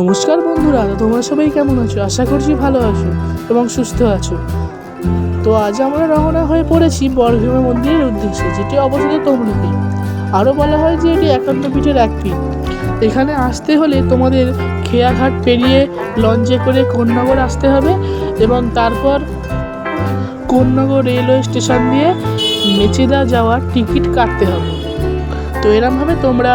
নমস্কার বন্ধুরা তোমরা সবাই কেমন আছো? আশা করছি ভালো আছো এবং সুস্থ আছো। তো আজ আমরা রওনা হয়ে পড়েছি বরভীমা মন্দিরের উদ্দেশ্যে, যেটি অবস্থিত তমলুকে। আরও বলা হয় যে এটি একান্ন পিঠের এক পিঠ। এখানে আসতে হলে তোমাদের খেয়াঘাট পেরিয়ে লঞ্চে করে কোন্নগর আসতে হবে এবং তারপর কোন্নগর রেলওয়ে স্টেশন দিয়ে মেচেদা যাওয়ার টিকিট কাটতে হবে। তো এরমভাবে তোমরা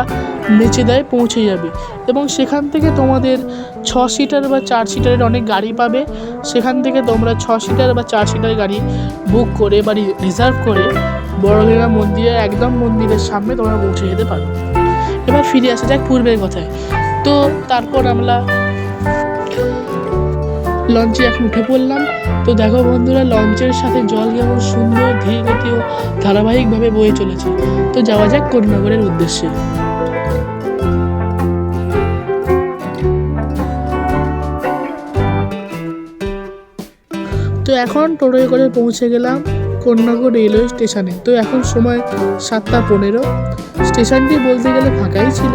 মেচেদায় পৌঁছে যাবে। এবং সেখান থেকে তোমাদের ছ সিটার বা চার সিটারের অনেক গাড়ি পাবে। সেখান থেকে তোমরা ছ সিটার বা চার সিটার গাড়ি বুক করে বা রিজার্ভ করে বড়গেরা মন্দিরের একদম মন্দিরের সামনে তোমরা পৌঁছে যেতে পারো। এবার ফিরে আসা যাক পূর্বের কথায়। তো তারপর আমরা লঞ্চে এখন উঠে পড়লাম। তো দেখো বন্ধুরা, লঞ্চের সাথে জল কেমন সুন্দর ধীর গতি ও ধারাবাহিকভাবে বয়ে চলেছে। তো যাওয়া যাক কোন্নগরের উদ্দেশ্যে। তো এখন টোটোয় করে পৌঁছে গেলাম কন্যাগর রেলওয়ে স্টেশনে। তো এখন সময় সাতটা পনেরো। স্টেশনটি বলতে গেলে ফাঁকাই ছিল,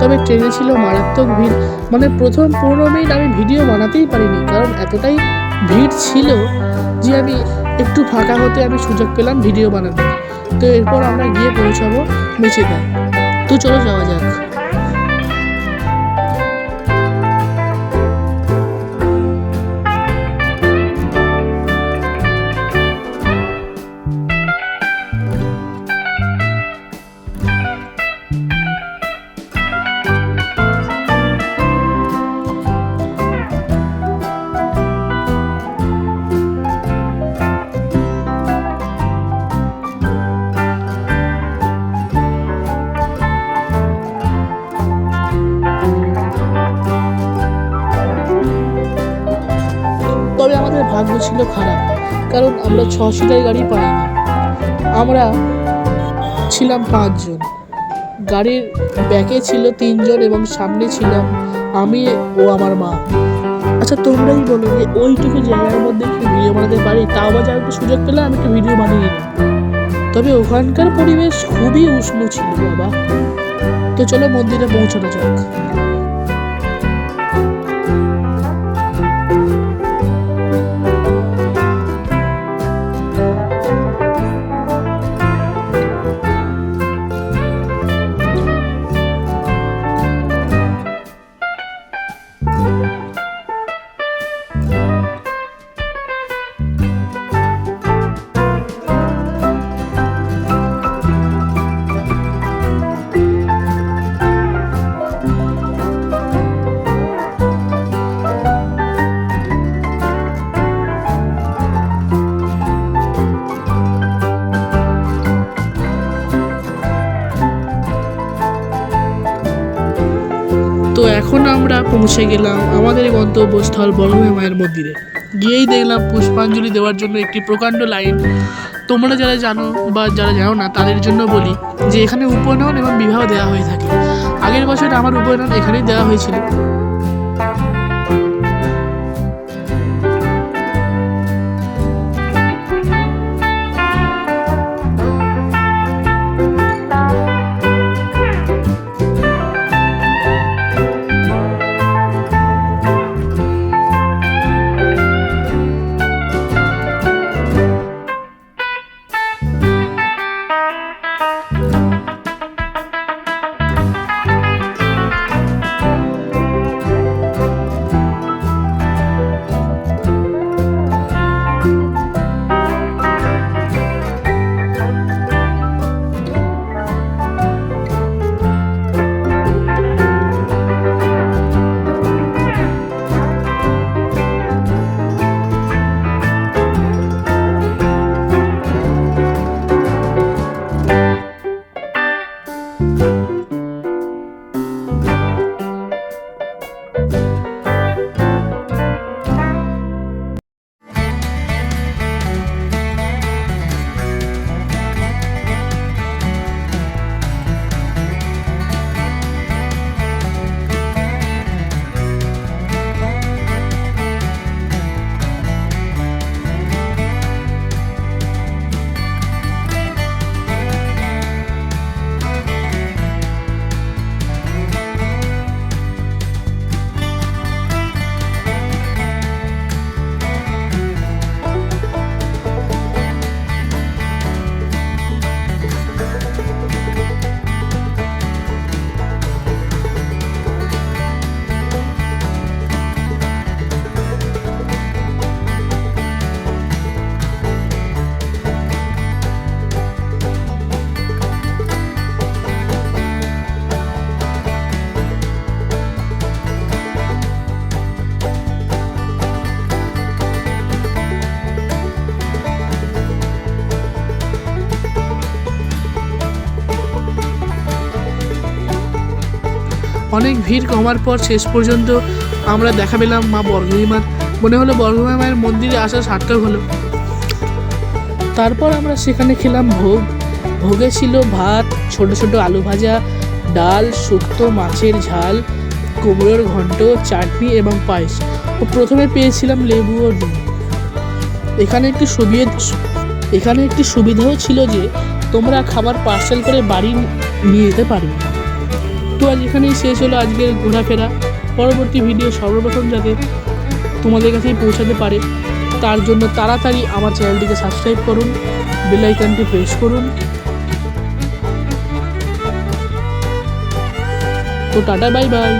তবে ট্রেনে ছিল মারাত্মক ভিড়। মানে প্রথম পনেরো মিনিট আমি ভিডিও বানাতেই পারিনি, কারণ এতটাই ভিড় ছিল যে আমি একটু ফাঁকা হতে আমি সুযোগ পেলাম ভিডিও বানাতে। তো এরপর আমরা গিয়ে পৌঁছাবো মেচেদায়। তো চলো যাওয়া যাক। ভাগ্য ছিল খারাপ, কারণ আমরা ছ সিটার গাড়ি পাইনি আমরা ছিলাম পাঁচজন। গাড়ির ব্যাকে ছিল তিনজন এবং সামনে ছিলাম আমি ও আমার মা। আচ্ছা তোমরাই বলো যে ওইটুকু জায়গার মধ্যে কি ভিডিও বানাতে পারি? তাও বা যা একটু সুযোগ পেলে আমি একটু ভিডিও বানিয়ে নিই। তবে ওখানকার পরিবেশ খুবই উষ্ণ ছিল, বাবা। তো চলো মন্দিরে পৌঁছানো যাক। আমরা পৌঁছে গেলাম আমাদের গন্তব্যস্থল বড়ভাই মায়ের মন্দিরে। গিয়েই দেখলাম পুষ্পাঞ্জলি দেওয়ার জন্য একটি প্রকাণ্ড লাইন। তোমরা যারা জানো বা যারা জানো না, তাদের জন্য বলি যে এখানে উপনয়ন এবং বিবাহ দেওয়া হয়ে থাকে। আগের বছর আমার উপনয়ন এখানেই দেওয়া হয়েছিল। অনেক ভিড় কমার পর শেষ পর্যন্ত আমরা দেখা পেলাম মা বর্গভী মার মনে হলো বর্গভী মায়ের মন্দিরে আসা সার্থক হলো। তারপর আমরা সেখানে খেলাম ভোগ। ভোগে ছিল ভাত, ছোট ছোট আলু ভাজা, ডাল, শুক্তো, মাছের ঝাল, কুমড়োর ঘন্ট, চাটনি এবং পায়েস। ও প্রথমে পেয়েছিলাম লেবু ও ডিম। এখানে একটি সুবিধা, এখানে একটি সুবিধাও ছিল যে তোমরা খাবার পার্সেল করে বাড়ি নিয়ে যেতে পারবে। তো আজ এখানেই শেষ হলো আজকের ঘোরাফেরা। পরবর্তী ভিডিও সর্বপ্রথম যাতে তোমাদের কাছেই পৌঁছাতে পারে, তার জন্য তাড়াতাড়ি আমার চ্যানেলটিকে সাবস্ক্রাইব করুন বেলাইকানটি প্রেস করুন। তো টাটা বাই বাই